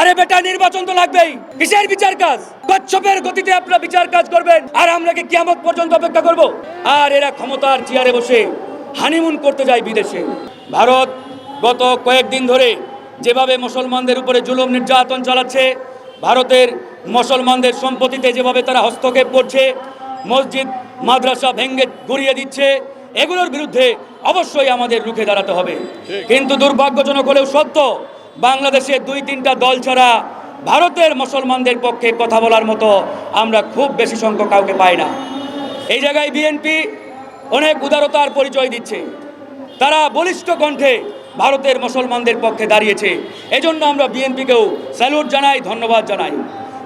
আরে বেটা নির্বাচন তো লাগবেই। কিসের বিচার কাজ? কচ্ছপের গতিতে আপনারা বিচার কাজ করবেন আর আমরা কি কিয়ামত পর্যন্ত অপেক্ষা করব? আর এরা ক্ষমতার চেয়ারে বসে হানিমুন করতে যায় বিদেশে। ভারত গত কয়েকদিন ধরে যেভাবে মুসলমানদের উপরে জুলুম নির্যাতন চালাচ্ছে ভারতের মুসলমানদের সম্পত্তিতে যেভাবে তারা হস্তক্ষেপ করছে মসজিদ মাদ্রাসা ভেঙ্গে গুড়িয়ে দিচ্ছে এগুলোর বিরুদ্ধে অবশ্যই আমাদের রুখে দাঁড়াতে হবে। কিন্তু দুর্ভাগ্যজনক হলেও সত্য বাংলাদেশে দুই তিনটা দল ছাড়া ভারতের মুসলমানদের পক্ষে কথা বলার মতো আমরা খুব বেশি সংখ্যক কাউকে পাই না। এই জায়গায় বিএনপি অনেক উদারতার পরিচয় দিচ্ছে। তারা বলিষ্ঠ কণ্ঠে ভারতের মুসলমানদের পক্ষে দাঁড়িয়েছে। এজন্য আমরা বিএনপিকেও স্যালুট জানাই, ধন্যবাদ জানাই।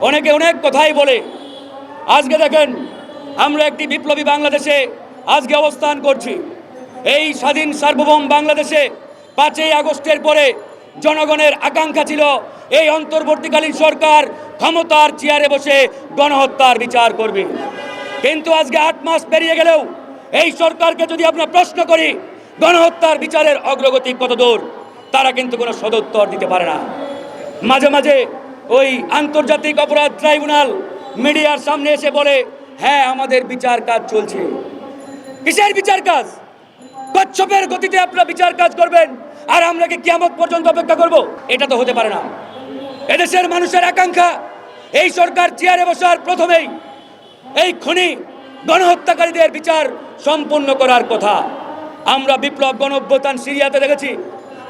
অনেকে অনেক কথাই বলে, আজকে দেখেন, আমরা একটি বিপ্লবী বাংলাদেশে আজকে অবস্থান করছি। এই স্বাধীন সার্বভৌম বাংলাদেশে পাঁচই আগস্টের পরে জনগণের আকাঙ্ক্ষা ছিল এই অন্তর্বর্তীকালীন সরকার ক্ষমতার চেয়ারে বসে গণহত্যার বিচার করবে। কিন্তু আজকে আট মাস পেরিয়ে গেলেও এই সরকারকে যদি আমরা প্রশ্ন করি, গণহত্যার বিচারের অগ্রগতি কত দূর তারা কিন্তু কোনো সদুত্তর দিতে পারে না। মাঝে মাঝে ওই আন্তর্জাতিক অপরাধ ট্রাইব্যুনাল মিডিয়ার সামনে এসে বলে হ্যাঁ আমাদের বিচার কাজ চলছে। কিসের বিচার কাজ? কচ্ছপের গতিতে আপনারা বিচার কাজ করবেন? আর আমরা কি কিয়ামত পর্যন্ত অপেক্ষা করব? এটা তো হতে পারে না। এদেশের মানুষের আকাঙ্ক্ষা, এই সরকার চেয়ারে বসার প্রথমেই এই খুনি গণহত্যাকারীদের বিচার সম্পূর্ণ করার কথা। আমরা বিপ্লব গণঅভ্যুত্থান সিরিয়াতে দেখেছি।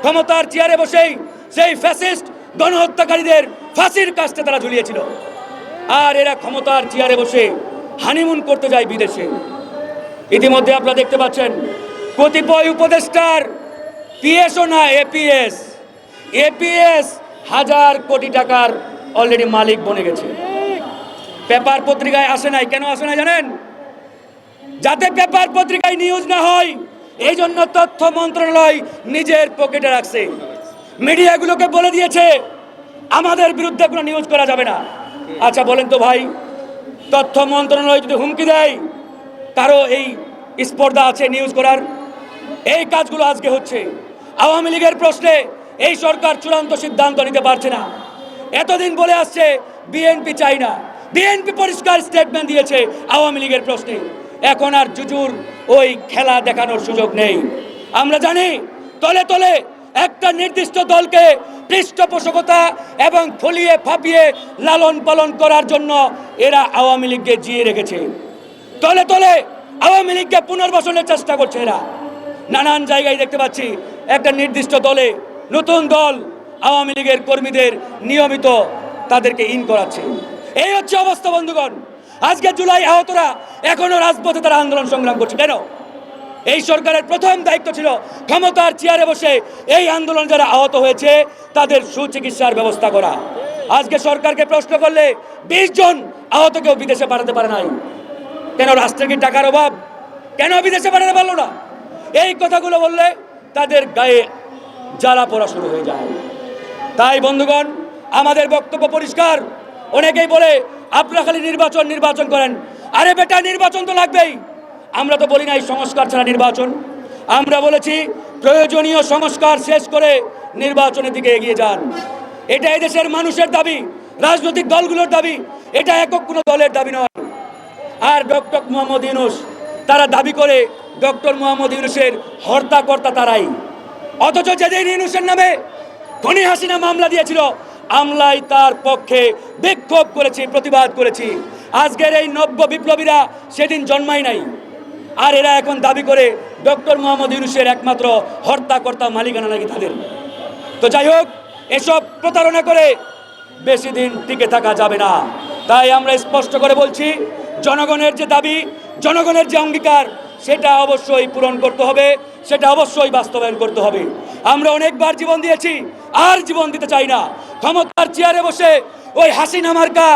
ক্ষমতার চেয়ারে বসেই সেই ফ্যাসিস্ট গণহত্যাকারীদের ফাঁসির কাছতে তারা ঝুলিয়েছিল। আর এরা ক্ষমতার চেয়ারে বসে হানিমুন করতে যায় বিদেশে। ইতিমধ্যে আপনারা দেখতে পাচ্ছেন, কতিপয় উপদেষ্টার পিএসও না এপিএস এপিএস হাজার কোটি টাকার অলরেডি মালিক বনে গেছে। পেপার পত্রিকায় আসে নাই, কেন আসে নাই জানেন? যাতে পেপার পত্রিকায় নিউজ না হয় এই জন্য তথ্য মন্ত্রণালয় নিজের পকেটে রাখছে। মিডিয়াগুলোকে বলে দিয়েছে, আমাদের বিরুদ্ধে কোনো নিউজ করা যাবে না। আচ্ছা বলেন তো ভাই, তথ্য মন্ত্রণালয় যদি হুমকি দেয়, তারও এই স্পর্ধা আছে নিউজ করার। এই কাজগুলো আজকে হচ্ছে। আওয়ামী লীগের প্রশ্নে এই সরকার চূড়ান্ত সিদ্ধান্ত নিতে পারছে না। এতদিন বলে আসছে, বিএনপি চাই না। বিএনপি পরিষ্কার স্টেটমেন্ট দিয়েছে আওয়ামী লীগের প্রশ্নে। এখন আর জুজুর ওই খেলা দেখানোর সুযোগ নেই। আমরা জানি, তলে তলে একটা নির্দিষ্ট দলকে পৃষ্ঠপোষকতা এবং ফলিয়ে ফাপিয়ে লালন পালন করার জন্য এরা আওয়ামী লীগকে জিয়ে রেখেছে। তলে তলে আওয়ামী লীগকে পুনর্বাসনের চেষ্টা করছে এরা। নানান জায়গায় দেখতে পাচ্ছি একটা নির্দিষ্ট দলে নতুন দল আওয়ামী লীগের কর্মীদের নিয়মিত তাদেরকে ইন করাচ্ছে। এই হচ্ছে অবস্থা, বন্ধুগণ। আজকে জুলাই আহতরা এখনও রাজপথে তারা আন্দোলন সংগ্রাম করছে। কেন? এই সরকারের প্রথম দায়িত্ব ছিল ক্ষমতার চেয়ারে বসে এই আন্দোলন যারা আহত হয়েছে, তাদের সুচিকিৎসার ব্যবস্থা করা। আজকে সরকারকে প্রশ্ন করলে বিশ জন আহত কেউ বিদেশে পাঠাতে পারে নাই। কেন, রাষ্ট্রের কি টাকার অভাব? কেন বিদেশে পাঠাতে পারল না? এই কথাগুলো বললে তাদের গায়ে জ্বালা পড়া শুরু হয়ে যায়। তাই বন্ধুগণ, আমাদের বক্তব্য পরিষ্কার। অনেকেই বলে, আপনারা খালি নির্বাচন নির্বাচন করেন। আরে বেটা, নির্বাচন তো লাগবেই। আমরা তো বলি না, এই সংস্কার ছাড়া নির্বাচন। আমরা বলেছি, প্রয়োজনীয় সংস্কার শেষ করে নির্বাচনের দিকে এগিয়ে যান। এটা এদেশের মানুষের দাবি, রাজনৈতিক দলগুলোর দাবি, এটা একক কোনো দলের দাবি নয়। আর ডক্টর মোহাম্মদ ইনুস তারা দাবি করে ডক্টর মোহাম্মদ ইউনুসের হর্তাকর্তা তারাই। অথচ যেদিন ইউনুসের নামে খনি হাসিনা মামলা দিয়েছিল, আমলাই তার পক্ষে বিক্ষোভ করেছি, প্রতিবাদ করেছি। আজকের এই নব্য বিপ্লবীরা সেদিন জন্মাই নাই। আর এরা এখন দাবি করে ডক্টর মোহাম্মদ ইউনুসের একমাত্র হর্তাকর্তা মালিকানা নাকি তাদের। তো যাই হোক, এসব প্রতারণা করে বেশি দিন টিকে থাকা যাবে না। তাই আমরা স্পষ্ট করে বলছি, জনগণের যে দাবি, জনগণের যে অঙ্গীকার সেটা অবশ্যই পূরণ করতে হবে, সেটা অবশ্যই বাস্তবায়ন করতে হবে। আমরা অনেকবার জীবন দিয়েছি, আর জীবন দিতে চাই না। ক্ষমতার চেয়ারে বসে ওই হাসিনা মার্কা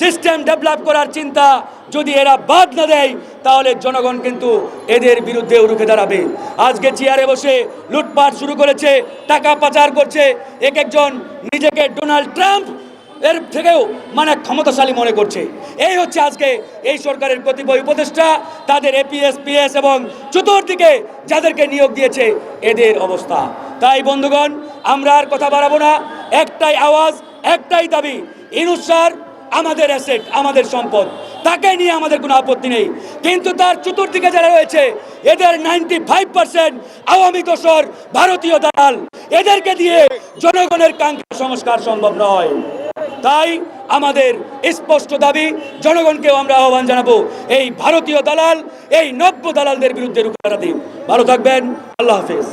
সিস্টেম ডেভেলপ করার চিন্তা যদি এরা বাদ না দেয়, তাহলে জনগণ কিন্তু এদের বিরুদ্ধে রুখে দাঁড়াবে। আজকে চেয়ারে বসে লুটপাট শুরু করেছে, টাকা পাচার করছে, এক একজন নিজেকে ডোনাল্ড ট্রাম্প এর থেকেও মানে ক্ষমতাশালী মনে করছে। এই হচ্ছে আজকে এই সরকারের কতিপয় উপদেষ্টা, তাদের এপিএস পিএস এবং চতুর্দিকে যাদেরকে নিয়োগ দিয়েছে, এদের অবস্থা। তাই বন্ধুগণ, আমরা আর কথা বাড়াবো না। একটাই আওয়াজ, একটাই দাবি ইনুস স্যার আমাদের অ্যাসেট, আমাদের সম্পদ। তাকে নিয়ে আমাদের কোনো আপত্তি নেই। কিন্তু তার চতুর্দিকে যারা রয়েছে, এদের নাইনটি ফাইভ পার্সেন্ট আওয়ামী দোসর ভারতীয় দালাল। এদেরকে দিয়ে জনগণের কাঙ্ক্ষা সংস্কার সম্ভব নয়। তাই আমাদের স্পষ্ট দাবি, জনগণকেও আমরা আহ্বান জানাব, এই ভারতীয় দালাল, এই নব্য দালালদের বিরুদ্ধে রুখে দাঁড়াতে। ভালো থাকবেন, আল্লাহ হাফেজ।